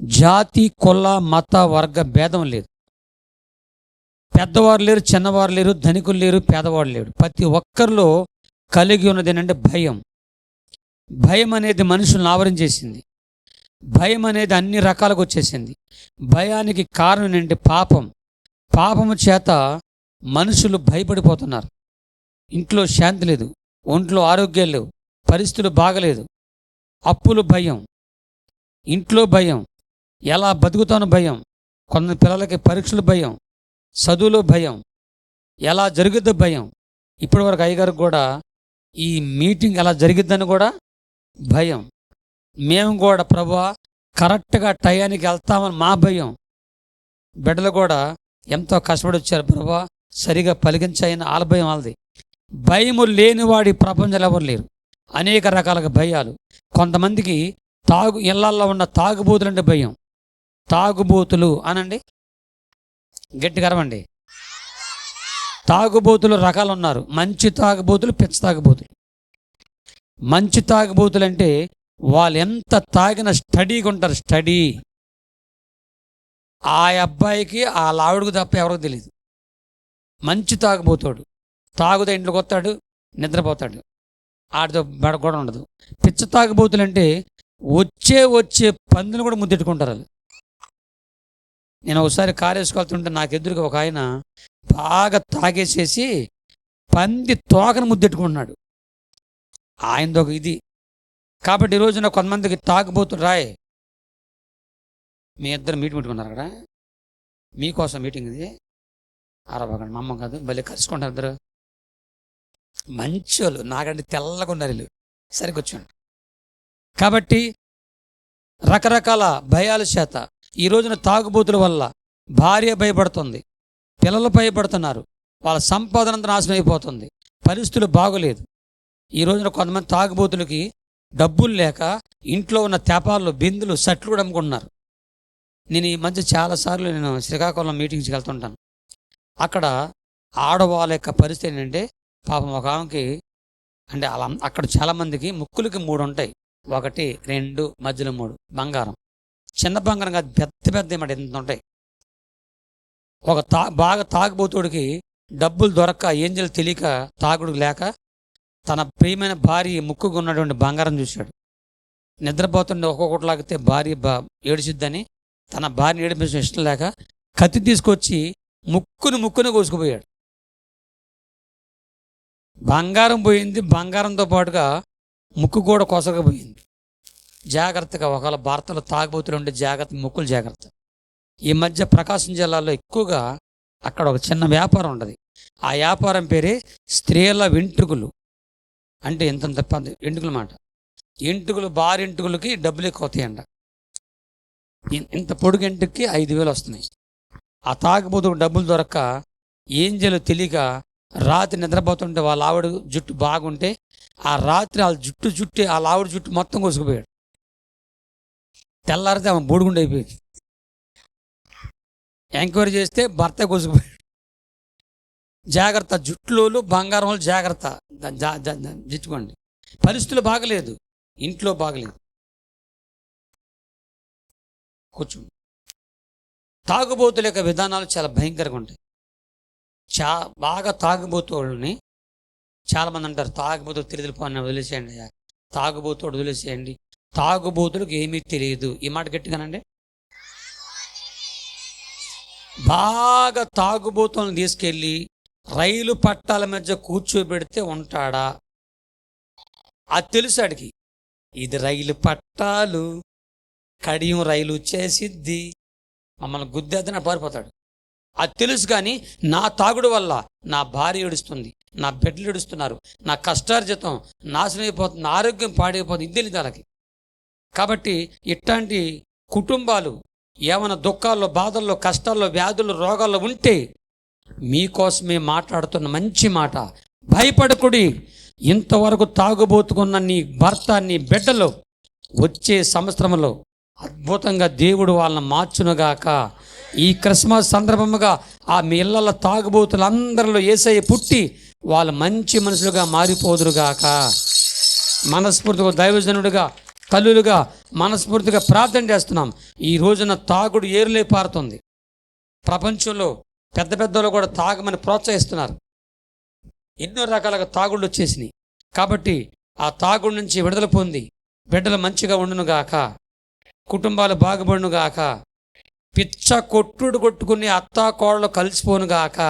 జాతి కుల మత వర్గ భేదం లేదు. పెద్దవారు లేరు చిన్నవారు లేరు ధనికులు లేరు పేదవాడు లేడు ప్రతి ఒక్కరిలో కలిగి ఉన్నది ఏంటంటే భయం. భయం అనేది మనుషులను ఆవరించేసింది భయం అనేది అన్ని రకాలకు వచ్చేసింది. భయానికి కారణం ఏంటంటే పాపం. పాపము చేత మనుషులు భయపడిపోతున్నారు. ఇంట్లో శాంతి లేదు. ఒంట్లో ఆరోగ్యాలు లేవు. పరిస్థితులు బాగలేదు. అప్పులు భయం. ఇంట్లో భయం. ఎలా బతుకుతానో భయం? కొంత పిల్లలకి పరీక్షలు భయం చదువులో భయం ఎలా జరుగుద్దో భయం? ఇప్పటివరకు అయ్యగారికి కూడా ఈ మీటింగ్ ఎలా జరిగిద్దని కూడా భయం. మేము కూడా ప్రభా కరెక్ట్గా టయానికి వెళ్తామని మా భయం. బిడ్డలు కూడా ఎంతో కష్టపడి వచ్చారు ప్రభా సరిగా పలికించైన వాళ్ళ భయం వాళ్ళది. భయము లేనివాడి ప్రపంచంలో ఎవరు లేరు. అనేక రకాలుగా భయాలు. కొంతమందికి తాగు ఇళ్ళల్లో ఉన్న తాగుబోతులంటే భయం. తాగుబోతులు అనండి. గట్టిగా అరవండి తాగుబోతులు రకాలు ఉన్నారు మంచి తాగుబోతులు పిచ్చ తాగుబోతులు. మంచి తాగుబోతులు అంటే వాళ్ళు ఎంత తాగిన స్టడీగా ఉంటారు స్టడీ. ఆ అబ్బాయికి ఆ లావుడికి తప్ప ఎవరికి తెలియదు మంచి తాగుబోతాడు. తాగుతా ఇంట్లోకి వస్తాడు నిద్రపోతాడు. ఆడితో బడ కూడా ఉండదు. పిచ్చ తాగుబోతులు అంటే వచ్చే వచ్చే పందులు కూడా ముద్దెట్టుకుంటారు వాళ్ళు. నేను ఒకసారి కారు వేసుకెళ్తుంటే నాకు ఎదురుగా ఒక ఆయన బాగా తాగేసేసి పంది తోకను ముద్దెట్టుకుంటున్నాడు. ఆయనది ఒక ఇది. కాబట్టి ఈ రోజున కొంతమందికి తాగుబోతులు రాయ్. మీ ఇద్దరు మీటింగ్ పెట్టుకున్నారు అక్కడ? మీకోసం మీటింగ్ ఇది? అరవకండి మా అమ్మ కాదు భలే కలుసుకుంటారు ఇద్దరు. మంచి వాళ్ళు నాకంటే తెల్లగా ఉన్నారు వీళ్ళు. సరిగ్గా కాబట్టి రకరకాల భయాల చేత ఈ రోజున తాగుబోతుల వల్ల భార్య భయపడుతుంది పిల్లలు భయపడుతున్నారు వాళ్ళ సంపాదన అంతా నాశనం అయిపోతుంది పరిస్థితులు బాగోలేదు. ఈ రోజున కొంతమంది తాగుబోతులకి డబ్బులు లేక ఇంట్లో ఉన్న తెపాలు బిందులు సట్లు కూడా అమ్ముకుంటున్నారు. నేను ఈ మధ్య చాలాసార్లు నేను శ్రీకాకుళం మీటింగ్స్కి వెళ్తుంటాను. అక్కడ ఆడవాళ్ళ యొక్క పరిస్థితి ఏంటంటే పాపం ఒక ఆమెకి అంటే అలా అక్కడ చాలామందికి ముక్కులకి మూడు ఉంటాయి. ఒకటి రెండు మధ్యలో మూడు బంగారం. చిన్న బంగారం కాదు పెద్ద పెద్ద ఏమాట ఎంత ఉంటాయి? ఒక తా బాగా తాగుబోతుడికి డబ్బులు దొరక్క ఏంజలు తెలియక తాగుడు లేక తన ప్రియమైన భార్య ముక్కుగా ఉన్నటువంటి బంగారం చూశాడు. నిద్రపోతుండే ఒక్కొక్కటి లాగితే భార్య బా ఏడిచిద్దని తన భార్యని ఏడిపించడం ఇష్టం లేక కత్తి తీసుకొచ్చి ముక్కును ముక్కును కోసుకుపోయాడు. బంగారం పోయింది బంగారంతో పాటుగా ముక్కు కూడా కొసకపోయింది జాగ్రత్తగా ఒకవేళ భర్తలు తాగుబోతులు ఉండే జాగ్రత్త ముక్కులు జాగ్రత్త. ఈ మధ్య ప్రకాశం జిల్లాలో ఎక్కువగా అక్కడ ఒక చిన్న వ్యాపారం ఉండదు. ఆ వ్యాపారం పేరే స్త్రీల వెంట్రుకులు. అంటే ఇంతంత పెద్ద ఎంటుకల మాట. ఎంటుకలు బారి ఎంటుకలకి డబ్బులు ఎక్కువ అవుతాయంట అంట ఇంత పొడుగు ఎంటుకి ఐదు వేలు వస్తున్నాయి. ఆ తాగబోతుకు డబ్బులు దొరక్క ఏం చేయాలో తెలియక రాత్రి నిద్రపోతుంటే వాళ్ళ ఆవిడ జుట్టు బాగుంటే ఆ రాత్రి వాళ్ళ జుట్టు జుట్టు వాళ్ళ ఆవిడ జుట్టు మొత్తం కోసుకుపోయాడు. తెల్లారితే ఆమె బూడిగుండి అయిపోయింది. ఎంక్వైరీ చేస్తే భర్త కోసుకుపోయాడు జాగ్రత్త జుట్టులోలు బంగారం వాళ్ళు జాగ్రత్త. తెచ్చుకోండి పరిస్థితులు బాగలేదు. ఇంట్లో బాగలేదు. కూర్చోండి. తాగుబోతుల యొక్క విధానాలు చాలా భయంకరంగా ఉంటాయి. చా బాగా తాగుబోతోళ్ళని చాలామంది అంటారు తాగుబోతు తిరిగిపోయిన వదిలేసేయండి అయ్యా. వదిలేసేయండి. తాగుబోతులకు ఏమీ తెలియదు. ఈ మాట గట్టిగానండి బాగా తాగుబోతులను తీసుకెళ్ళి రైలు పట్టాల మధ్య కూర్చోబెడితే ఉంటాడా? అది తెలుసు అడిగి ఇది రైలు పట్టాలు కడియం రైలు చేసిద్ది. మమ్మల్ని గుద్దేద్దని పారిపోతాడు. అది తెలుసు కానీ నా తాగుడు వల్ల నా భార్య ఏడుస్తుంది నా బిడ్డలు ఏడుస్తున్నారు నా కష్టార్జితం నాశనం అయిపోతుంది నా ఆరోగ్యం పాడైపోతుంది. ఇది తెలియదు వాళ్ళకి కాబట్టి ఇట్లాంటి కుటుంబాలు ఏమైనా దుఃఖాల్లో బాధల్లో కష్టాల్లో వ్యాధులు రోగాల్లో ఉంటే మీకోసమే మాట్లాడుతున్న మంచి మాట. భయపడకుడి. ఇంతవరకు తాగుబోతుకున్న నీ భర్త నీ బిడ్డలు వచ్చే సంవత్సరంలో అద్భుతంగా దేవుడు వాళ్ళని మార్చునుగాక. ఈ క్రిస్మస్ సందర్భముగా ఆ మీ ఇళ్ళ తాగుబోతులందరిలో ఏసై పుట్టి వాళ్ళు మంచి మనుషులుగా మారిపోదురుగాక. మనస్ఫూర్తిగా దైవజనుడిగా తల్లులుగా మనస్ఫూర్తిగా ప్రార్థన చేస్తున్నాం. ఈ రోజున తాగుడు ఏరులే పారుతుంది. ప్రపంచంలో పెద్ద పెద్దలు కూడా తాగమని ప్రోత్సహిస్తున్నారు. ఎన్నో రకాలుగా తాగుళ్ళు వచ్చేసినాయి. కాబట్టి ఆ తాగుడు నుంచి విడుదల పొంది బిడ్డలు మంచిగా ఉండునుగాక కుటుంబాలు బాగుపడునుగాక పిచ్చ కొట్టుడు కొట్టుకుని అత్త కోడలు కలిసిపోనుగాక.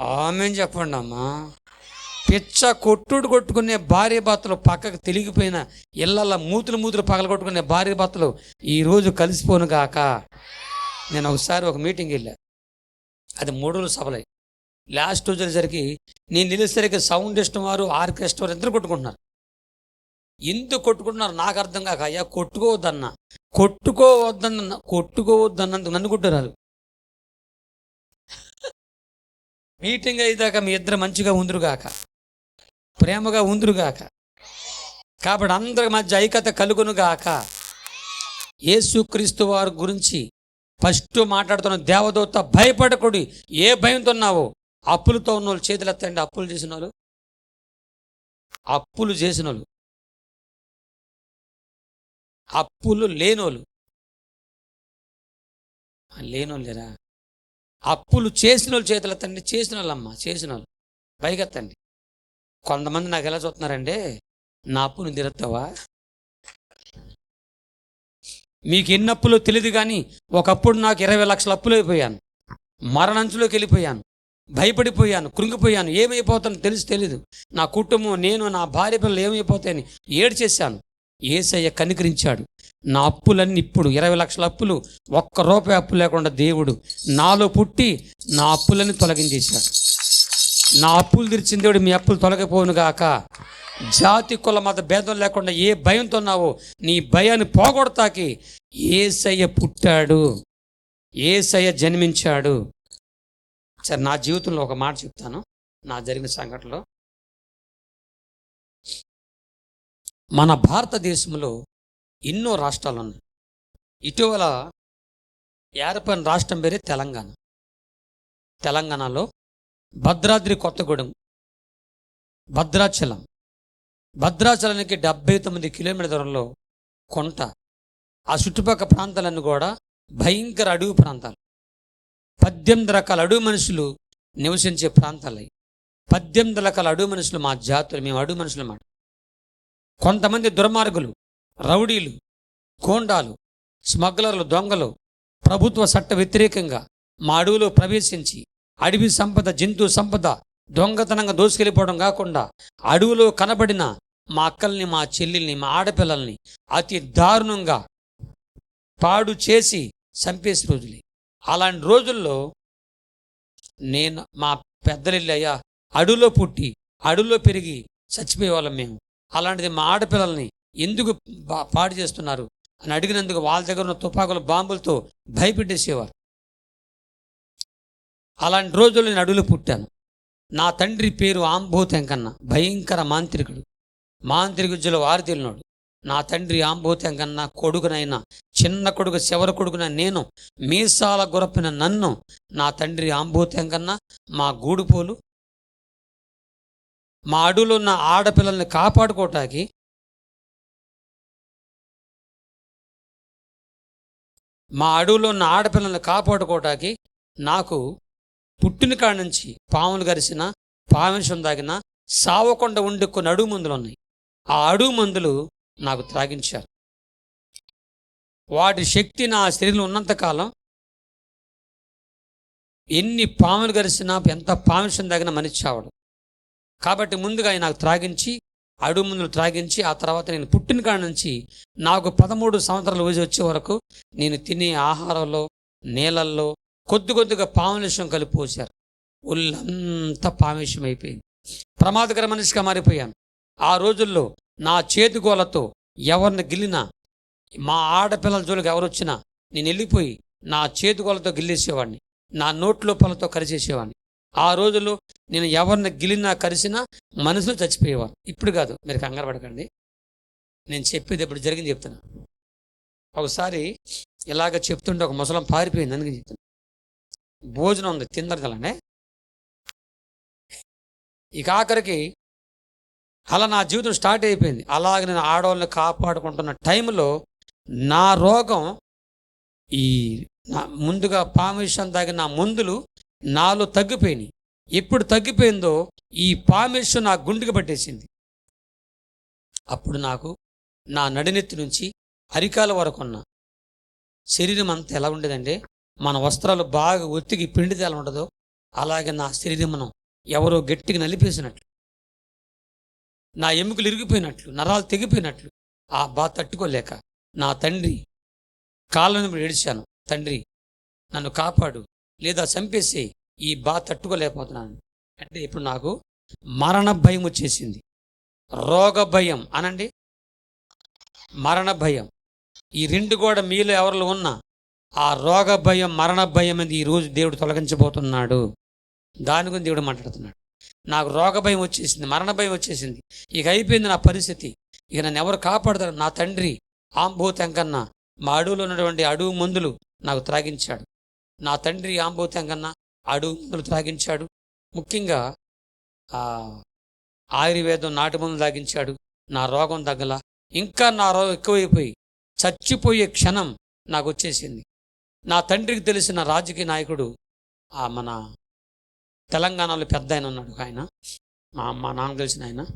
ఆమె చెప్పండి అమ్మా పిచ్చ కొట్టుడు కొట్టుకునే భార్య భర్తలు పక్కకు తెలిగిపోయిన ఇళ్ళల్లో మూతులు మూతులు పగలగొట్టుకునే భార్య భర్తలు ఈరోజు కలిసిపోను కాక నేను ఒకసారి ఒక మీటింగ్ వెళ్ళా. అది మూడు రోజులు సభలై. లాస్ట్ రోజు జరిగి నేను నిలిచేసరికి సౌండ్ ఇష్టం వారు ఆర్కెస్ట్రా వారు ఇద్దరు కొట్టుకుంటున్నారు. ఎందుకు కొట్టుకుంటున్నారు నాకు అర్థం కాక అయ్యా కొట్టుకోవద్దన్న. కొట్టుకోవద్దన్న కొట్టుకోవద్దన్నందుకు నన్ను కొట్టున్నారు మీటింగ్ అయ్యేదాకా మీ ఇద్దరు మంచిగా ఉందిరుగాక ప్రేమగా ఉందిరుగాక. కాబట్టి అందరి మధ్య ఐక్యత కలుగునుగాక. యేసుక్రీస్తు వారి గురించి ఫస్ట్ మాట్లాడుతున్న దేవదూత భయపడకుడి ఏ భయంతో ఉన్నావో అప్పులతో ఉన్న వాళ్ళు చేతులు ఎత్తండి అప్పులు చేసిన వాళ్ళు అప్పులు చేసిన వాళ్ళు అప్పులు లేనోళ్ళు. ఆ, లేనోళ్ళు లేరా? అప్పులు చేసిన వాళ్ళు చేతులు ఎత్తండి చేసిన వాళ్ళమ్మ చేసిన వాళ్ళు పైకెత్తండి. కొంతమంది నాకు ఎలా చూస్తున్నారంటే నా అప్పును తిరుస్తావా మీకు ఎన్ని అప్పులో తెలియదు కానీ ఒకప్పుడు నాకు ఇరవై లక్షల అప్పులు అయిపోయాను. మరణంచులోకి వెళ్ళిపోయాను. భయపడిపోయాను. కృంగిపోయాను. ఏమైపోతానో తెలిసి తెలీదు. నా కుటుంబం నేను నా భార్య పిల్లలు ఏమైపోతాయని ఏడ్చేశాను. ఏసయ్య కనికరించాడు. నా అప్పులన్నీ ఇప్పుడు ఇరవై లక్షల అప్పులు. ఒక్క రూపాయి అప్పు లేకుండా దేవుడు నాలో పుట్టి నా అప్పులన్నీ తొలగించేశాడు. నా అప్పులు తెరిచిన దేవుడు మీ అప్పులు తొలగిపోను గాక. జాతి కుల మత భేదం లేకుండా ఏ భయంతో ఉన్నావో నీ భయాన్ని పోగొడతాకి ఏసయ్య పుట్టాడు. ఏసయ్య జన్మించాడు. సరే నా జీవితంలో ఒక మాట చెప్తాను. నా జరిగిన సంఘటనలో మన భారతదేశంలో ఎన్నో రాష్ట్రాలు ఉన్నాయి. ఇటీవల ఏర్పడిన రాష్ట్రం పేరే తెలంగాణ. తెలంగాణలో భద్రాద్రి కొత్తగూడెం. భద్రాచలం. భద్రాచలానికి డెబ్బై తొమ్మిది కిలోమీటర్ల దూరంలో కొంట. ఆ చుట్టుపక్కల ప్రాంతాలన్నీ కూడా భయంకర అడవి ప్రాంతాలు. పద్దెనిమిది రకాల అడవి మనుషులు నివసించే ప్రాంతాలు పద్దెనిమిది రకాల అడవి మనుషులు మా జాతులు మేము అడవి మనుషులు మాట కొంతమంది దుర్మార్గులు రౌడీలు కోండాలు స్మగ్లర్లు దొంగలు ప్రభుత్వ చట్ట వ్యతిరేకంగా మా అడవిలో ప్రవేశించి అడవి సంపద జంతు సంపద దొంగతనంగా దోసుకెళ్ళిపోవడం కాకుండా అడవిలో కనబడిన మా అక్కల్ని మా చెల్లెల్ని మా ఆడపిల్లల్ని అతి దారుణంగా పాడు చేసి చంపేసి రోజులే. అలాంటి రోజుల్లో నేను మా పెద్దలిల్లు అయ్యా అడవిలో పుట్టి అడవిలో పెరిగి చచ్చిపోయే వాళ్ళం మేము. అలాంటిది మా ఆడపిల్లల్ని ఎందుకు పాడు చేస్తున్నారు అని అడిగినందుకు వాళ్ళ దగ్గర ఉన్న తుపాకుల బాంబులతో భయపెట్టేసేవారు. అలాంటి రోజులు నేను అడవిలో పుట్టాను. నా తండ్రి పేరు ఆంబోతెంకన్న భయంకర మాంత్రికుడు. మాంత్రికుజ్జుల విద్యలో నా తండ్రి ఆంబోతెంకన్న కొడుకునైనా చిన్న కొడుకు శవర కొడుకున నేను మీసాల గురపిన నన్ను నా తండ్రి ఆంబోతెంకన్న మా గూడుపోలు మా అడవులో ఉన్న ఆడపిల్లల్ని కాపాడుకోవటానికి మా అడవులో ఉన్న ఆడపిల్లల్ని కాపాడుకోవటానికి నాకు పుట్టిన కాడ నుంచి పాములు గరిసిన పావించం తాగిన సావకుండా ఉండే కొన్ని అడుగు మందులు ఉన్నాయి. ఆ అడుగు మందులు నాకు త్రాగించారు. వాటి శక్తి నా శరీరంలో ఉన్నంతకాలం ఎన్ని పాములు గరిసినా ఎంత పావించం తాగినా మనిషి చావడు. కాబట్టి ముందుగా ఆయన నాకు త్రాగించి అడుగు మందులు త్రాగించి ఆ తర్వాత నేను పుట్టిన కాడ నుంచి నాకు పదమూడు సంవత్సరాల వయసు వచ్చే వరకు నేను తినే ఆహారంలో నీళ్ళల్లో కొద్ది కొద్దిగా పాములేషం కలిపి పోశారు. ఒళ్ళంతా పామేషం అయిపోయింది. ప్రమాదకర మనిషిగా మారిపోయాను. ఆ రోజుల్లో నా చేతిగోలతో ఎవరిని గిల్లినా మా ఆడపిల్లల జోలికి ఎవరు వచ్చినా నేను వెళ్ళిపోయి నా చేతిగోలతో గిల్లేసేవాడిని. నా నోట్లో పళ్ళతో కరిచేసేవాడిని. ఆ రోజుల్లో నేను ఎవరిని గిలినా కరిసినా మనసులో చచ్చిపోయేవారు ఇప్పుడు కాదు మీరు కంగారు పడకండి. నేను చెప్పేది ఇప్పుడు జరిగింది చెప్తున్నా. ఒకసారి ఇలాగ చెప్తుంటే ఒక ముసలం పారిపోయింది అందుకని చెప్తున్నా. భోజనం ఉంది తిందరు కలండి ఇక ఆఖరికి అలా నా జీవితం స్టార్ట్ అయిపోయింది. అలాగే నేను ఆడవాళ్ళని కాపాడుకుంటున్న టైంలో నా రోగం ఈ నా ముందుగా పామిషన్ తాగిన నా మందులు నాలో తగ్గిపోయినాయి. ఎప్పుడు తగ్గిపోయిందో ఈ పామేశ్వరం నా గుండెకి పట్టేసింది. అప్పుడు నాకు నా నడినెత్తి నుంచి అరికాల వరకు ఉన్న శరీరం అంతా ఎలా ఉండేదంటే మన వస్త్రాలు బాగా ఒత్తికి పిండితే ఎలా ఉండదో. అలాగే నా శరీరం మనం ఎవరో గట్టిగా నలిపేసినట్లు నా ఎముకలు ఇరిగిపోయినట్లు నరాలు తెగిపోయినట్లు ఆ బాధ తట్టుకోలేక నా తండ్రి కాళ్ళను ఏడిచాను. తండ్రి నన్ను కాపాడు లేదా చంపేసి ఈ బాధ తట్టుకోలేకపోతున్నాను. అంటే ఇప్పుడు నాకు మరణ భయం వచ్చేసింది. రోగ భయం అనండి. మరణ భయం. ఈ రెండు కూడా మీలో ఎవరిలో ఉన్నా ఆ రోగ భయం మరణ భయం అనేది ఈరోజు దేవుడు తొలగించబోతున్నాడు. దాని గురించి దేవుడు మాట్లాడుతున్నాడు. నాకు రోగ భయం వచ్చేసింది మరణ భయం వచ్చేసింది. ఇక అయిపోయింది నా పరిస్థితి. ఇక నన్ను ఎవరు కాపాడతారు? నా తండ్రి ఆంభూతం కన్నా మా అడవులో ఉన్నటువంటి అడవు మందులు నాకు త్రాగించాడు. నా తండ్రి ఆంభూతం కన్నా అడుగు మందులు త్రాగించాడు. ముఖ్యంగా ఆయుర్వేదం నాటు మందులు తాగించాడు. నా రోగం తగ్గల ఇంకా నా రోగం ఎక్కువైపోయి చచ్చిపోయే క్షణం నాకు వచ్చేసింది. నా తండ్రికి తెలిసిన రాజకీయ నాయకుడు ఆ మన తెలంగాణలో పెద్ద ఆయన ఉన్నాడు ఆయన. మా మా నాన్న తెలిసిన ఆయన.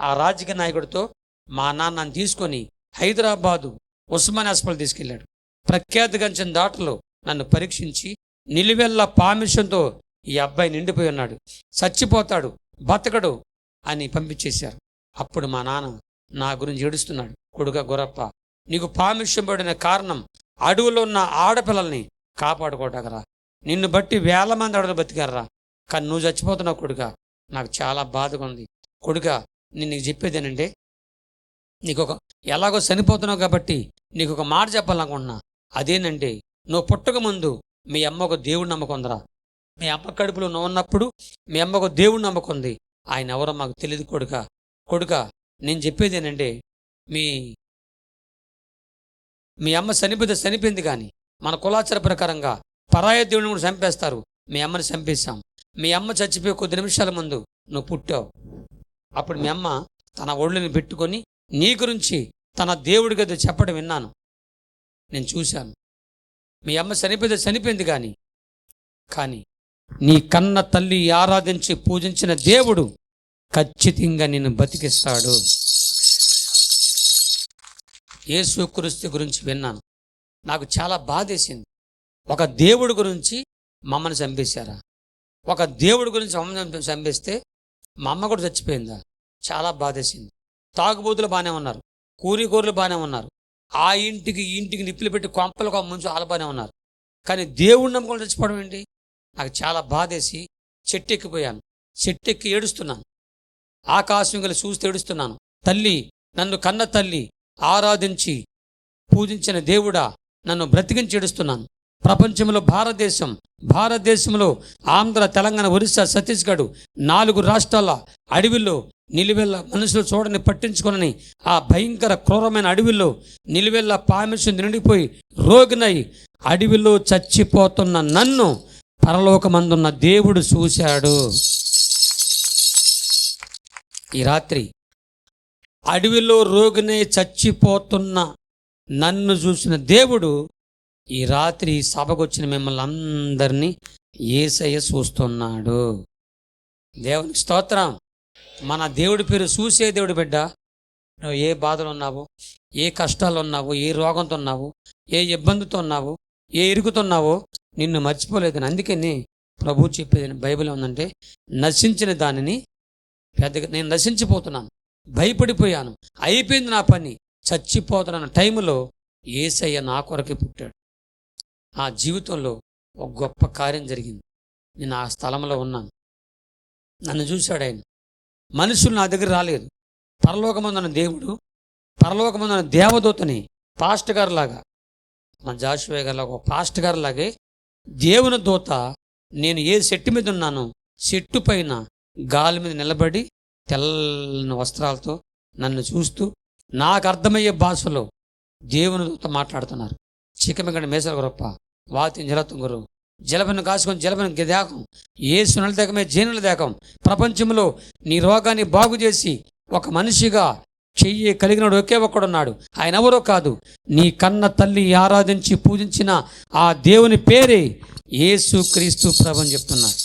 ఆ రాజకీయ నాయకుడితో మా నాన్నని తీసుకొని హైదరాబాదు ఉస్మాన్ హాస్పిటల్ తీసుకెళ్ళాడు. ప్రఖ్యాతిగంచిన దాటలో నన్ను పరీక్షించి నిలువెల్ల పామిషంతో ఈ అబ్బాయి నిండిపోయి ఉన్నాడు. చచ్చిపోతాడు బతకడు అని పంపించేశారు. అప్పుడు మా నాన్న నా గురించి ఏడుస్తున్నాడు. కొడుక గురప్ప నీకు పామిష్యం పడిన కారణం అడవులో ఉన్న ఆడపిల్లల్ని కాపాడుకోవటాకరా నిన్ను బట్టి వేల మంది అడవులు బతికారా కానీ నువ్వు చచ్చిపోతున్నావు కొడుక. నాకు చాలా బాధగా ఉంది. కొడుక నేను నీకు చెప్పేది ఏంటంటే నీకు ఒక ఎలాగో చనిపోతున్నావు కాబట్టి నీకు ఒక మాట చెప్పాలనుకుంటున్నా. అదేనంటే నువ్వు పుట్టక ముందు మీ అమ్మ ఒక దేవుడు నమ్మకుందరా మీ అమ్మ కడుపులో నువ్వు ఉన్నప్పుడు మీ అమ్మ ఒక దేవుడు నమ్మకుంది ఆయన ఎవరో మాకు తెలియదు కొడుక. కొడుక నేను చెప్పేది ఏంటంటే మీ మీ అమ్మ చనిపోతే చనిపోయింది కానీ మన కులాచార ప్రకారంగా పరాయ దేవుడిని కూడా చంపేస్తారు. మీ అమ్మని చంపేశాం. మీ అమ్మ చచ్చిపోయి కొద్ది నిమిషాల ముందు నువ్వు పుట్టావు. అప్పుడు మీ అమ్మ తన ఒళ్ళని పెట్టుకొని నీ గురించి తన దేవుడి గది చెప్పడం విన్నాను. నేను చూశాను. మీ అమ్మ చనిపోతే చనిపోయింది కానీ కానీ నీ కన్న తల్లి ఆరాధించి పూజించిన దేవుడు ఖచ్చితంగా నిన్ను బతికిస్తాడు. యేసుక్రీస్తు గురించి విన్నాను. నాకు చాలా బాధేసింది. ఒక దేవుడి గురించి మమ్మల్ని చంపేశారా? ఒక దేవుడి గురించి మమ్మల్ని చంపేస్తే మా అమ్మ కూడా చచ్చిపోయిందా? చాలా బాధేసింది. తాగుబోతులు బాగానే ఉన్నారు. కూరికూరలు బాగానే ఉన్నారు. ఆ ఇంటికి ఈ ఇంటికి నిప్పులు పెట్టి కొంపలకు ముంచు వాళ్ళు బాగానే ఉన్నారు. కానీ దేవుడిని నమ్ముకొని చచ్చిపోవడం ఏంటి? నాకు చాలా బాధేసి చెట్టు ఎక్కిపోయాను చెట్టు ఎక్కి ఏడుస్తున్నాను. ఆకాశం గల చూస్తే ఏడుస్తున్నాను. తల్లి నన్ను కన్న తల్లి ఆరాధించి పూజించిన దేవుడా నన్ను బ్రతికించి ఏడుస్తున్నాను. ప్రపంచంలో భారతదేశం భారతదేశంలో ఆంధ్ర తెలంగాణ ఒరిస్సా ఛత్తీస్గఢ్ నాలుగు రాష్ట్రాల అడవిలో నిలువెల్ల మనుషులు చూడని పట్టించుకొనని ఆ భయంకర క్రూరమైన అడవిలో నిలువెల్ల పామిషన్ నిండిపోయి రోగినై అడవిలో చచ్చిపోతున్న నన్ను పరలోకమందున్న దేవుడు చూశాడు. ఈ రాత్రి అడవిలో రోగినే చచ్చిపోతున్న నన్ను చూసిన దేవుడు ఈ రాత్రి సభకు వచ్చిన మిమ్మల్ని అందరినీ ఏసయ్య చూస్తున్నాడు. దేవునికి స్తోత్రం. మన దేవుడి పేరు చూసే దేవుడు బిడ్డ. నువ్వు ఏ బాధలు ఉన్నావు? ఏ కష్టాలు ఉన్నావు? ఏ రోగంతో ఉన్నావు? ఏ ఇబ్బందితో ఉన్నావు? ఏ ఇరుగుతున్నావో నిన్ను మర్చిపోలేదు అందుకని ప్రభు చెప్పేది బైబిల్ ఉందంటే నశించిన దానిని పెద్దగా నేను నశించిపోతున్నాను. భయపడిపోయాను. అయిపోయింది నా పని. చచ్చిపోతున్న టైంలో ఏసయ్య నా కొరకే పుట్టాడు. ఆ జీవితంలో ఒక గొప్ప కార్యం జరిగింది. నేను ఆ స్థలంలో ఉన్నాను. నన్ను చూశాడు ఆయన. మనుషులు నా దగ్గర రాలేదు. పరలోకమందున్న దేవుడు పరలోకమందున్న దేవదూతని పాస్ట్ గారు లాగా మన జాషువే గారు ఒక పాస్ట్ గారు లాగే దేవుని దూత నేను ఏ చెట్టు మీద ఉన్నానో చెట్టు పైన గాలి మీద నిలబడి తెల్లని వస్త్రాలతో నన్ను చూస్తూ నాకు అర్థమయ్యే భాషలో దేవునితో మాట్లాడుతున్నారు. చిక్కమిగడ మేసల గొప్ప వాతి జలతుంగురు జలపను కాసుకొని జలపను దేకం ఏ సునల దేకమే జీనుల దేకం ప్రపంచంలో నీ రోగాన్ని బాగు చేసి ఒక మనిషిగా చెయ్యి కలిగినడు ఒకే ఒక్కడున్నాడు. ఆయన ఎవరో కాదు. నీ కన్న తల్లి ఆరాధించి పూజించిన ఆ దేవుని పేరే యేసు క్రీస్తు ప్రభు అని చెప్తున్నాడు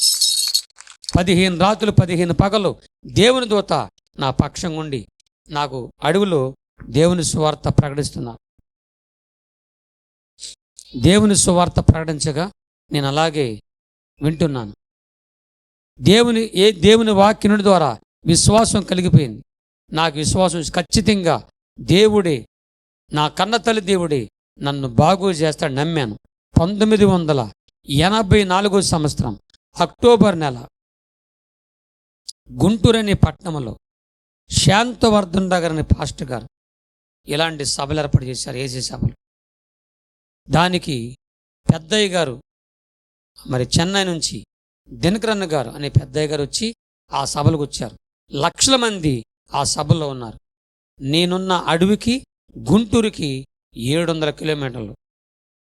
పదిహేను రాత్రులు పదిహేను పగలు దేవుని దూత నా పక్షం ఉండి నాకు అడవిలో దేవుని సువార్త ప్రకటిస్తున్నా. దేవుని సువార్త ప్రకటించగా నేను అలాగే వింటున్నాను. దేవుని ఏ దేవుని వాక్యుని ద్వారా విశ్వాసం కలిగిపోయింది. నాకు విశ్వాసం ఖచ్చితంగా దేవుడే నా కన్న తల్లి దేవుడే నన్ను బాగు చేస్తాడు నమ్మాను. పంతొమ్మిది వందల ఎనభై నాలుగో సంవత్సరం అక్టోబర్ నెల గుంటూరు అనే పట్టణంలో శాంతవర్ధన్ నగర్ అనే పాస్టర్ గారు ఇలాంటి సభలు ఏర్పాటు చేశారు ఏసీ సభలు. దానికి పెద్దయ్య గారు మరి చెన్నై నుంచి దినకరన్న గారు అనే పెద్దయ్య గారు వచ్చి ఆ సభలకు వచ్చారు. లక్షల మంది ఆ సభలో ఉన్నారు. నేనున్న అడవికి గుంటూరుకి ఏడు వందల కిలోమీటర్లు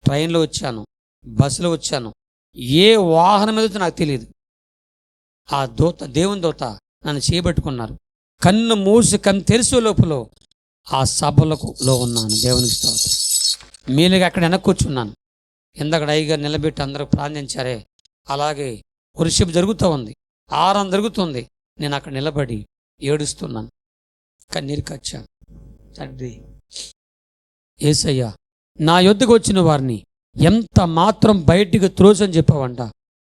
ట్రైన్లో వచ్చాను బస్సులో వచ్చాను. ఏ వాహనం మీద నాకు తెలియదు ఆ దూత దేవుని దూత నన్ను చేయబెట్టుకున్నారు కన్ను మూసి కన్ను తెరిసే లోపల ఆ సభలకులో ఉన్నాను. దేవునికి స్తోత్రం. మీలుగా అక్కడ వెనక్కి కూర్చున్నాను. ఇందక్కడ అయ్యగారు నిలబెట్టి అందరూ ప్రార్థించారే. అలాగే వర్షిప్ జరుగుతూ ఉంది. ఆరం జరుగుతుంది. నేను అక్కడ నిలబడి ఏడుస్తున్నాను. కన్నీరు కచ్చాను తండ్రి ఏసయ్యా నా యొద్దకు వచ్చిన వారిని ఎంత మాత్రం బయటికి త్రోసని చెప్పావంట.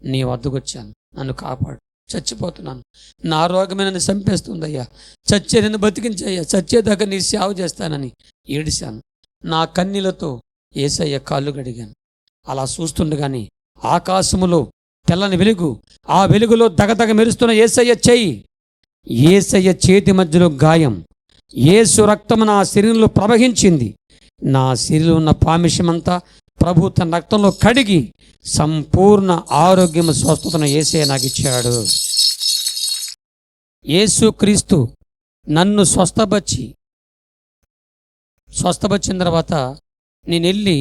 నీ వద్దకు వచ్చాను. నన్ను కాపాడు. చచ్చిపోతున్నాను. నా రోగమే నన్ను చంపేస్తుందయ్యా. చచ్చే నన్ను బతికించయ్యా. చచ్చేదాకా నీ సేవ చేస్తానని ఏడిశాను. నా కన్నీలతో ఏసయ్య కాళ్ళు గడిగాను అలా చూస్తుండగానే ఆకాశములో తెల్లని వెలుగు ఆ వెలుగులో దగదగ మెరుస్తున్న ఏసయ్య చెయ్యి ఏసయ్య చేతి మధ్యలో గాయం ఏసు రక్తము నా శరీరంలో ప్రవహించింది. నా శరీరంలో ఉన్న పామిషమంతా ప్రభు తన రక్తంలో కడిగి సంపూర్ణ ఆరోగ్యం స్వస్థతను ఏసే నాకు ఇచ్చాడు యేసు క్రీస్తు నన్ను స్వస్థపరిచి స్వస్థపరిచిన తర్వాత నేను వెళ్ళి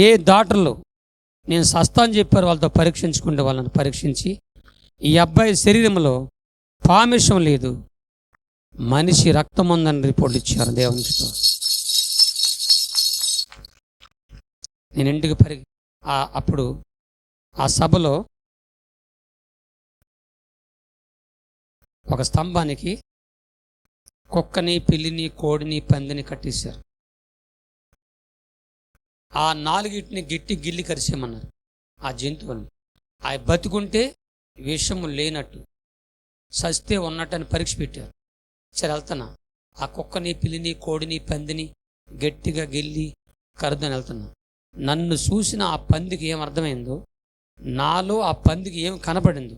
ఏ డాక్టర్లు నేను సస్తా అని చెప్పారు వాళ్ళతో పరీక్షించుకుంటే వాళ్ళని పరీక్షించి ఈ అబ్బాయి శరీరంలో పామిషం లేదు మనిషి రక్తం ఉందని రిపోర్ట్ ఇచ్చారు దేవునితో నేను ఇంటికి పరి అప్పుడు ఆ సభలో ఒక స్తంభానికి కుక్కని పిల్లిని కోడిని పందిని కట్టేశారు. ఆ నాలుగిటిని గిట్టి గిల్లి కరిసేమన్నారు ఆ జంతువులను. అవి బతుకుంటే విషము లేనట్టు సస్తే ఉన్నట్టని పరీక్ష పెట్టారు. సరే వెళ్తున్నా. ఆ కుక్కని పిల్లిని కోడిని పందిని గట్టిగా గిల్లి కరుదని వెళ్తున్నా. నన్ను చూసిన ఆ పందికి ఏం అర్థమైందో నాలో ఆ పందికి ఏం కనపడిందో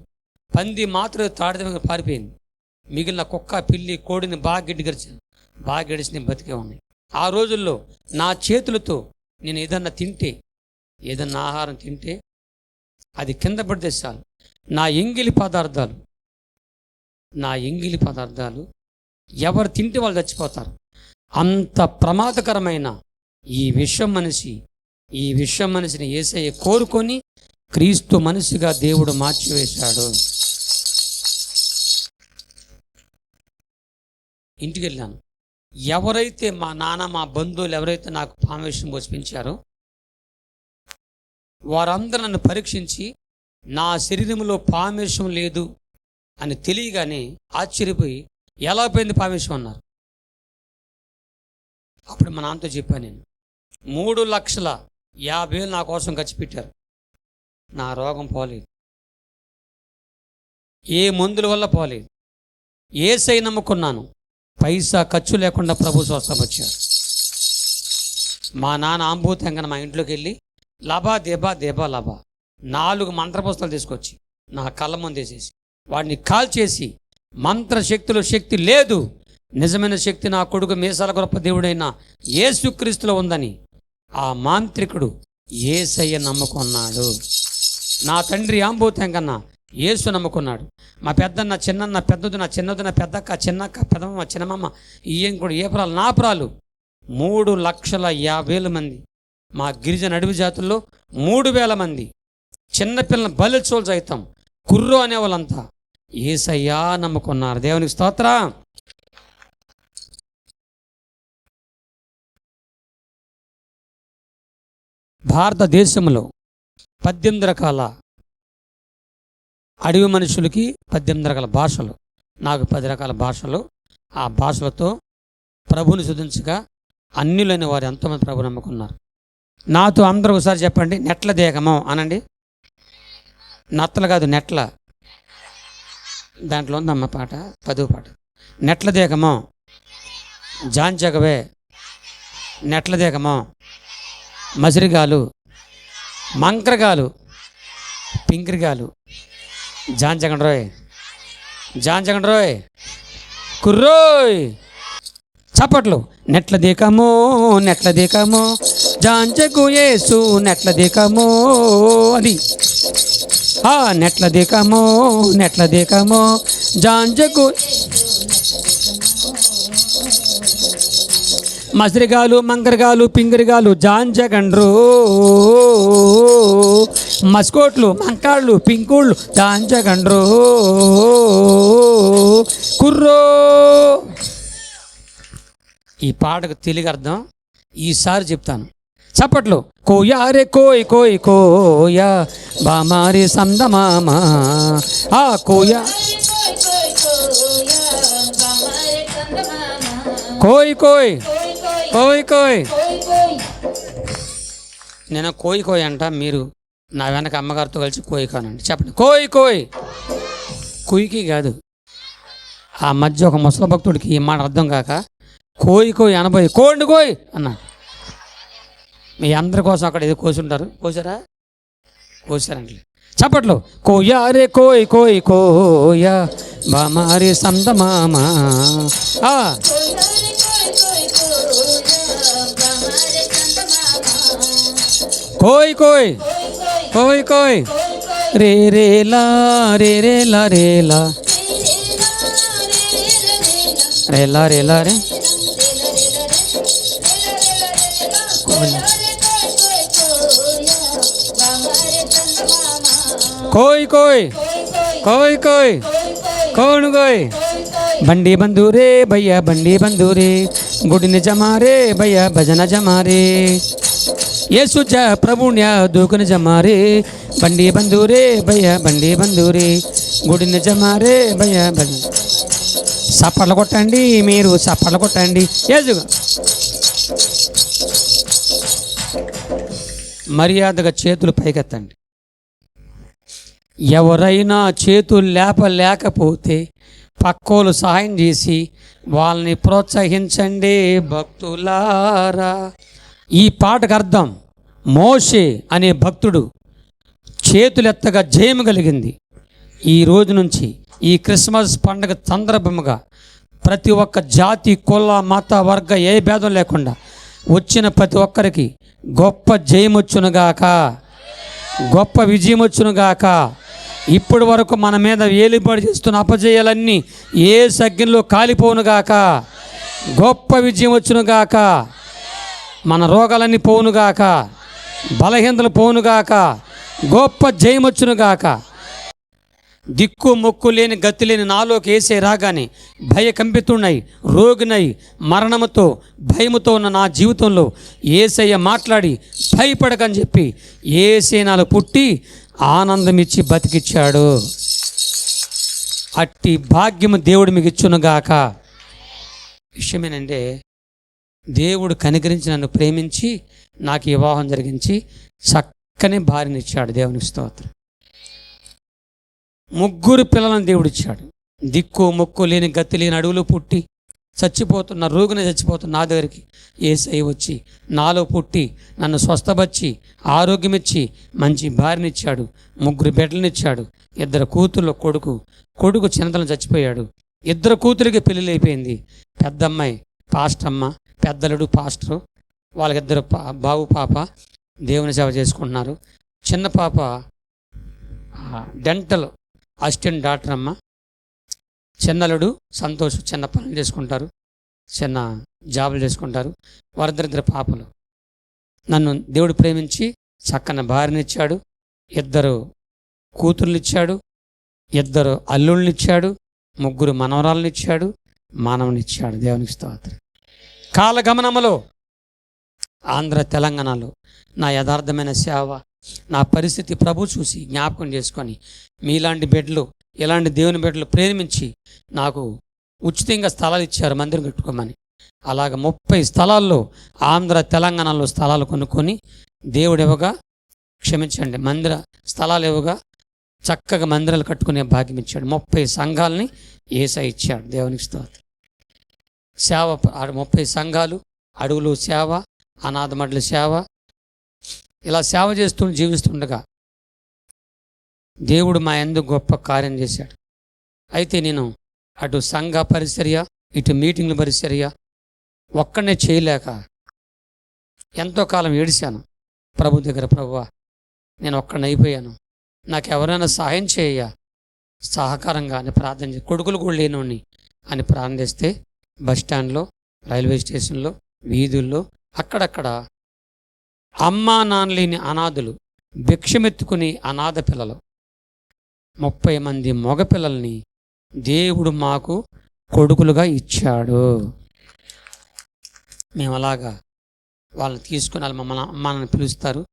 పంది మాత్రం తాడిదమైన పారిపోయింది. మిగిలిన కుక్క పిల్లి కోడిని బాగా గిడ్డి గడిచాను బాగా గడిచిన బతికే ఉన్నాయి ఆ రోజుల్లో నా చేతులతో నేను ఏదన్నా తింటే ఏదన్నా ఆహారం తింటే అది కింద పడితే చాలు. నా ఎంగిలి పదార్థాలు నా ఎంగిలి పదార్థాలు ఎవరు తింటే వాళ్ళు చచ్చిపోతారు. అంత ప్రమాదకరమైన ఈ విషం మనిషి ఈ విషయం మనసుని ఏసయ్య కోరుకొని క్రీస్తు మనిషిగా దేవుడు మార్చివేశాడు. ఇంటికి వెళ్ళాను ఎవరైతే మా నాన్న మా బంధువులు ఎవరైతే నాకు పామేషం పోషించారో వారందరూ నన్ను పరీక్షించి నా శరీరంలో పామేషం లేదు అని తెలియగానే ఆశ్చర్యపోయి ఎలా పోయింది పామేషం అన్నారు. అప్పుడు మా నాన్నతో చెప్పాను నేను మూడు లక్షల యాభై వేలు నా కోసం ఖర్చు పెట్టారు. నా రోగం పోలేదు. ఏ మందుల వల్ల పోలేదు. ఏసై నమ్ముకున్నాను. పైసా ఖర్చు లేకుండా ప్రభు స్వస్థపరిచారు మా నాన్న ఆంబూతంగా మా ఇంట్లోకి వెళ్ళి లబా దేబా దేబా లబా నాలుగు మంత్రపుస్తకాలు తీసుకొచ్చి నా కళ్ళ ముందు వేసేసి వాడిని కాల్చేసి మంత్రశక్తిలో శక్తి లేదు. నిజమైన శక్తి నా కొడుకు మీసాల గొప్ప దేవుడైన యేసుక్రీస్తులో ఉందని ఆ మాంత్రికుడు ఏసయ్య నమ్ముకున్నాడు. నా తండ్రి ఆంబోతం కన్నా యేసు నమ్ముకున్నాడు. మా పెద్దన్న చిన్నన్న పెద్దది నా చిన్నది నా పెద్దక్క చిన్నక్క పెదమ్మ చిన్నమ్మ ఈయం కూడా ఏ ప్రాలు నా మూడు లక్షల యాభై వేల మంది. మా గిరిజన అడవి జాతుల్లో మూడు వేల మంది. చిన్నపిల్లల బలిచోలు సైతం కుర్రు అనే వాళ్ళంతా ఏసయ్యా నమ్ముకున్నారు. దేవునికి స్తోత్ర. భారతదేశంలో పద్దెనిమిది రకాల అడవి మనుషులకి పద్దెనిమిది రకాల భాషలు నాకు పది రకాల భాషలు. ఆ భాషలతో ప్రభుని శుధించగా అన్యులైన వారు ఎంతోమంది ప్రభు నమ్ముకున్నారు. నాతో అందరూ ఒకసారి చెప్పండి నెట్ల దేగమో అనండి. నత్తలు కాదు నెట్ల. దాంట్లో ఉందమ్మ పాట పదువు పాట. నెట్ల దేగమో జాంచగవే నెట్ల దేగమో మసిరిగాలు మంకరగాలు జాన్ జగన్ రోయ్ జగన్ రోయ్ కుర్రోయ్. చప్పట్లు. నెట్ల దీకమో నెట్ల దీకమో జాంచకు యేసు నెట్ల దీకమో అది. నెట్ల దీకమో నెట్ల దీకమో జాంచకు మసిరిగాలు మంగరగాలు పింగరిగాలు జాంజగండ్రు మస్కోట్లు మంకాళ్ళు పింకుళ్ళు జాంజగండ్రు. కుర్రో! ఈ పాటకు తెలుగు అర్థం ఈసారి చెప్తాను. చప్పట్లు. కోయా రే కోయ్ కోయ్ కోయా బామారి సందమామ ఆ కోయా. కోయ్ కోయ్. కోయ్ కోయ్. నేను కోయి కోయ్ అంట మీరు నా వెనక అమ్మగారితో కలిసి కోయి కానండి. చెప్పండి. కోయ్ కోయ్. కుయికి కాదు ఆ మధ్య ఒక ముసలి భక్తుడికి ఈ మాట అర్థం కాక కోయి కోయి అనబోయి కోండి కోయ్ అన్నాడు. మీ అందరి కోసం అక్కడ ఏదో కోసుంటారు. కోసారా? కోసారండి. చప్పట్లు. కోయా రే కోయ్ కోయ్ కోయా బామారి సంద మామ. ఆ, కోయ్ కోయ్ కోయ్ కోయ్ రే రే లా రే రే లా రే లా రే లా రే లా రే కోయ్ కోయ్ కోయ్ కోయ్ కోణ్ కోయ్ బండి బంధూరే భయ్యా బండి బంధూరే గుడిని జమారే భయ్యా భజన జమారే యేసు ప్రభు దూకుని జమారే బండి బంధూరే భయ్యా బండి బంధూరే గుడిని జమారే భయ బండి. చప్పట్లు కొట్టండి మీరు చప్పట్లు కొట్టండి. ఏజుగా మర్యాదగా చేతులు పైకెత్తండి. ఎవరైనా చేతులు లేపలేకపోతే పక్కోలు సహాయం చేసి వాళ్ళని ప్రోత్సహించండి భక్తులారా. ఈ పాటకు అర్థం మోషే అనే భక్తుడు చేతులెత్తగా జయము కలిగింది. ఈ రోజు నుంచి ఈ క్రిస్మస్ పండుగ సందర్భముగా ప్రతి ఒక్క జాతి కుల మత వర్గ ఏ భేదం లేకుండా వచ్చిన ప్రతి ఒక్కరికి గొప్ప జయమొచ్చునుగాక. గొప్ప విజయం వచ్చునుగాక ఇప్పటి వరకు మన మీద ఏలిబడి చేస్తున్న అపజయాలన్నీ ఏ సగ్గిలో కాలిపోనుగాక గొప్ప విజయం వచ్చునుగాక మన రోగాలన్నీ పోవునుగాక. బలహీనతలు పోవునుగాక. గొప్ప జయమొచ్చునుగాక దిక్కు మొక్కు లేని గతి లేని నాలోకి వేసే రాగానే భయకంపితున్నై రోగినై మరణముతో భయముతో ఉన్న నా జీవితంలో ఏసయ్య మాట్లాడి భయపడకని చెప్పి ఏసేనాలు పుట్టి ఆనందమిచ్చి బతికిచ్చాడు. అట్టి భాగ్యము దేవుడు మీకు ఇచ్చునుగాక. విషయమేనంటే దేవుడు కనికరించి నన్ను ప్రేమించి నాకు వివాహం జరిగించి చక్కని భార్యనిచ్చాడు దేవుని స్తోత్రం. ముగ్గురు పిల్లలను దేవుడిచ్చాడు దిక్కు మొక్కు లేని గతి లేని అడుగులు పుట్టి చచ్చిపోతున్న రోగిని చచ్చిపోతున్న నా దగ్గరికి ఏసై వచ్చి నాలో పుట్టి నన్ను స్వస్థపరిచి ఆరోగ్యమిచ్చి మంచి భార్యనిచ్చాడు. ముగ్గురు బిడ్డలనిచ్చాడు. ఇద్దరు కూతుర్ల కొడుకు కొడుకు చిన్నతనం చచ్చిపోయాడు. ఇద్దరు కూతురికి పెళ్ళిళ్ళు అయిపోయింది. పెద్దమ్మాయి పాస్టమ్మ పెద్దలుడు పాస్టరు వాళ్ళకిద్దరు పా బాబు పాప దేవుని సేవ చేసుకుంటున్నారు. చిన్న పాప డెంటల్ అసిస్టెంట్ డాక్టర్ అమ్మ. చిన్నలుడు సంతోష్ చిన్న పనులు చేసుకుంటారు చిన్న జాబులు చేసుకుంటారు. వారిద్దరిద్దరు పాపలు. నన్ను దేవుడు ప్రేమించి చక్కని భార్యనిచ్చాడు ఇద్దరు కూతుర్లు ఇచ్చాడు ఇద్దరు అల్లుళ్ళనిచ్చాడు ముగ్గురు మనవరాలనిచ్చాడు మానవునిచ్చాడు దేవునికి స్తోత్రం. కాలగమనములో ఆంధ్ర తెలంగాణలో నా యథార్థమైన సేవ నా పరిస్థితి ప్రభు చూసి జ్ఞాపకం చేసుకొని మీలాంటి బిడ్డలు ఇలాంటి దేవుని బిడ్డలు ప్రేమించి నాకు ఉచితంగా స్థలాలు ఇచ్చారు మందిరం కట్టుకోమని. అలాగ ముప్పై స్థలాల్లో ఆంధ్ర తెలంగాణలో స్థలాలు కొనుక్కొని దేవుడు ఇవ్వగా క్షమించండి మందిర స్థలాలు ఇవ్వగా చక్కగా మందిరాలు కట్టుకునే భాగ్యం ఇచ్చాడు. ముప్పై సంఘాలని ఏసా ఇచ్చాడు. దేవునికి స్తోత్రం. సేవ ముప్పై సంఘాలు అడవులు సేవ అనాథమడ్ల సేవ. ఇలా సేవ చేస్తూ జీవిస్తుండగా దేవుడు మా ఎందుకు గొప్ప కార్యం చేశాడు. అయితే నేను అటు సంఘ పరిచర్య ఇటు మీటింగ్ల పరిచర్య ఒక్కడనే చేయలేక ఎంతో కాలం ఏడిశాను. ప్రభు దగ్గర ప్రభువా నేను ఒక్కడిని అయిపోయాను. నాకు ఎవరైనా సహాయం చేయ సహకారంగా అని ప్రార్థన కొడుకులు కూడా లేనోని అని ప్రార్థిస్తే బస్ స్టాండ్లో రైల్వే స్టేషన్లో వీధుల్లో అక్కడక్కడ అమ్మా నాన్న లేని అనాథులు భిక్షమెత్తుకుని అనాథ పిల్లలు. ముప్పై మంది మగపిల్లల్ని దేవుడు మాకు కొడుకులుగా ఇచ్చాడు. మేము అలాగా వాళ్ళని తీసుకుని వాళ్ళు మమ్మల్ని అమ్మానని పిలుస్తారు.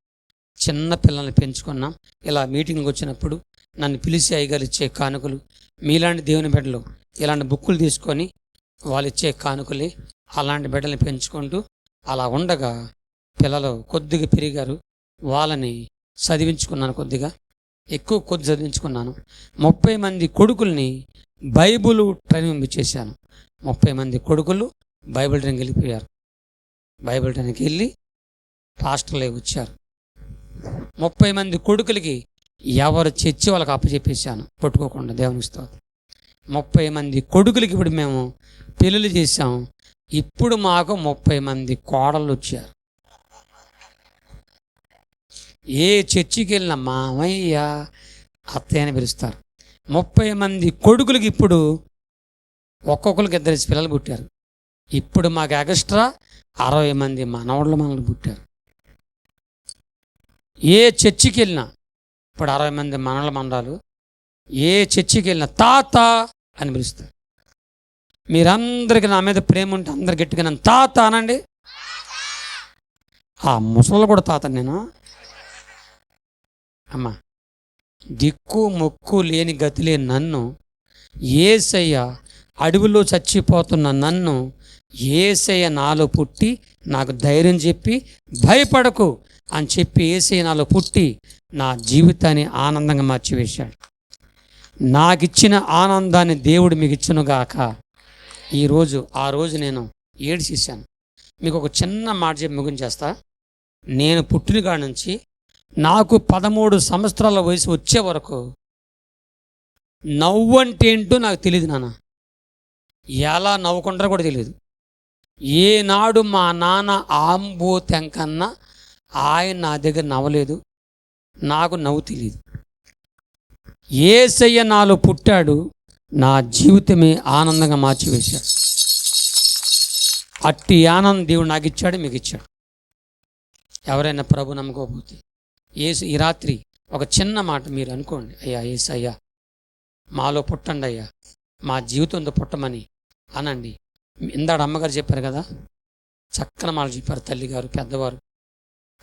చిన్న పిల్లల్ని పెంచుకున్నాం. ఇలా మీటింగ్కి వచ్చినప్పుడు నన్ను పిలిచి అయ్యగారు ఇచ్చే కానుకలు మీలాంటి దేవుని బిడ్డలు ఇలాంటి బుక్కులు తీసుకొని వాళ్ళు ఇచ్చే కానుకలే అలాంటి బిడ్డల్ని పెంచుకుంటూ అలా ఉండగా పిల్లలు కొద్దిగా పెరిగారు. వాళ్ళని చదివించుకున్నాను కొద్దిగా. ఎక్కువ కొద్ది చదివించుకున్నాను. ముప్పై మంది కొడుకుల్ని బైబుల్ ట్రైనింగ్ చేశాను ముప్పై మంది కొడుకులు బైబిల్ ట్రైనింగ్ వెళ్ళిపోయారు. బైబిల్ ట్రైనింగ్కి వెళ్ళి రాష్ట్రంలో వచ్చారు. ముప్పై మంది కొడుకులకి ఎవరు చర్చి వాళ్ళకి అప్పచెప్పేశాను. పట్టుకోకుండా దేవుని స్తోత్రం. ముప్పై మంది కొడుకులకి ఇప్పుడు మేము పెళ్ళిళ్ళు చేసాం ఇప్పుడు మాకు ముప్పై మంది కోడళ్ళు వచ్చారు. ఏ చర్చికి వెళ్ళిన మామయ్య అత్తయ్య అని పిలుస్తారు. ముప్పై మంది కొడుకులకి ఇప్పుడు ఒక్కొక్కరికి ఇద్దరు పిల్లలు పుట్టారు. ఇప్పుడు మాకు ఎక్స్ట్రా అరవై మంది మనవాళ్ళు మనల్ని పుట్టారు. ఏ చర్చికి వెళ్ళినా ఇప్పుడు అరవై మంది మనల మండలు ఏ చర్చికి వెళ్ళినా తాత అని పిలుస్తారు. మీరందరికీ నా మీద ప్రేమ ఉంటే అందరు గట్టిగా నన్ను తాత అనండి. ఆ ముసలు కూడా తాత నేను? అమ్మా దిక్కు మొక్కు లేని గతి లేని నన్ను ఏసయ్య అడవిలో చచ్చిపోతున్న నన్ను ఏసయ్య నాలో పుట్టి నాకు ధైర్యం చెప్పి భయపడకు అని చెప్పి ఏసయ్య నాలో పుట్టి నా జీవితాన్ని ఆనందంగా మార్చివేశాడు. నాకిచ్చిన ఆనందాన్ని దేవుడు మీకు ఇచ్చునుగాక ఈరోజు ఆ రోజు నేను ఏడ్చేసాను మీకు ఒక చిన్న మాట చెప్పి ముగించేస్తా. నేను పుట్టిన కాడ నుంచి నాకు పదమూడు సంవత్సరాల వయసు వచ్చే వరకు నవ్వు అంటే ఏంటో నాకు తెలియదు నాన్న. ఎలా నవ్వుకుంటారో కూడా తెలియదు ఏనాడు మా నాన్న ఆంబో తెంకన్నా ఆయన నా దగ్గర నవ్వలేదు. నాకు నవ్వు తెలియదు ఏసయ్య నాలో పుట్టాడు నా జీవితమే ఆనందంగా మార్చివేశాడు. అట్టి ఆనందం దేవుడు నాకు ఇచ్చాడు మీకు ఇచ్చాడు. ఎవరైనా ప్రభు నమ్ముకోకపోతే ఏసు ఈ రాత్రి ఒక చిన్న మాట మీరు అనుకోండి అయ్యా ఏసు మాలో పుట్టండి అయ్యా మా జీవితంతో పుట్టమని అనండి. ఇందాడ అమ్మగారు చెప్పారు కదా చక్కని మాటలు చెప్పారు తల్లిగారు పెద్దవారు.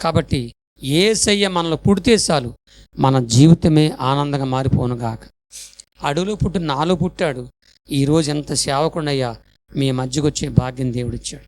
కాబట్టి ఏసయ్య మనలో పుడితే చాలు మన జీవితమే ఆనందంగా మారిపోను గాక. అడవిలో పుట్టి నాలో పుట్టాడు. ఈరోజు ఎంత సేవకుండయ్యా మీ మధ్యకొచ్చే భాగ్యం దేవుడిచ్చాడు.